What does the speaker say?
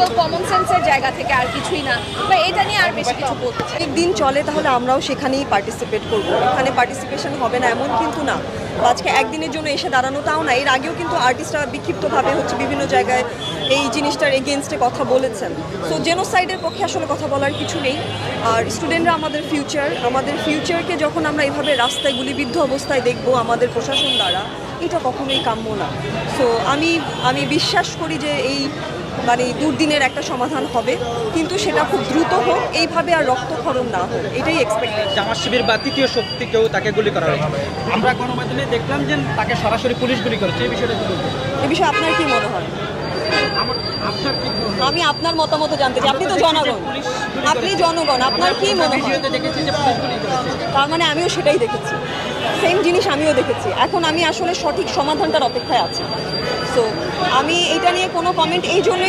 Simple common সেন্সের জায়গা থেকে আর কিছুই না। বা এটা নিয়ে আর বেশি কিছু বলতে চাই। দিন চলে তাহলে আমরাও সেখানেই পার্টিসিপেট করব। এখানে পার্টিসিপেশন হবে না, এমন কিন্তু না। আজকে একদিনের জন্য এসে দাঁড়ানো তাও না। এর আগেও কিন্তু আর্টিস্টরা বিক্ষিপ্তভাবে হচ্ছে বিভিন্ন জায়গায় এই জিনিসটার এগেনস্টে কথা বলেছেন। সো জেনোসাইডের পক্ষে আসলে কথা বলার কিছু নেই। আর স্টুডেন্টরা আমাদের ফিউচার আমাদের ফিউচারকে যখন আমরা এইভাবে রাস্তায় গুলিবিদ্ধ অবস্থায় দেখব আমাদের প্রশাসন দ্বারা, এটা কখনোই কাম্য না। সো আমি আমি বিশ্বাস করি যে এই মানে দুর্দিনের একটা সমাধান হবে কিন্তু সেটা খুব দ্রুত হোক এইভাবে আর রক্তক্ষরণ না হোক এটাই এক্সপেক্টেড জামাত শিবির বা তৃতীয় শক্তিকেও তাকে গুলি করা হয়েছে। আমরা গণমাধ্যমে দেখলাম যে তাকে সরাসরি পুলিশ গুলি করেছে এই বিষয়টা এ বিষয়ে আপনার কি মনে হয়? আমি আপনার মতামত জানতে চাই। আপনি তো জনগণ। আপনি জনগণ আপনার কি মনে হয়? তার মানে আমিও সেটাই দেখেছি। সেম জিনিস আমিও দেখেছি। এখন আমি আসলে সঠিক সমাধানটার অপেক্ষায় আছি। সো আমি এটা নিয়ে কোনো কমেন্ট এই জন্যই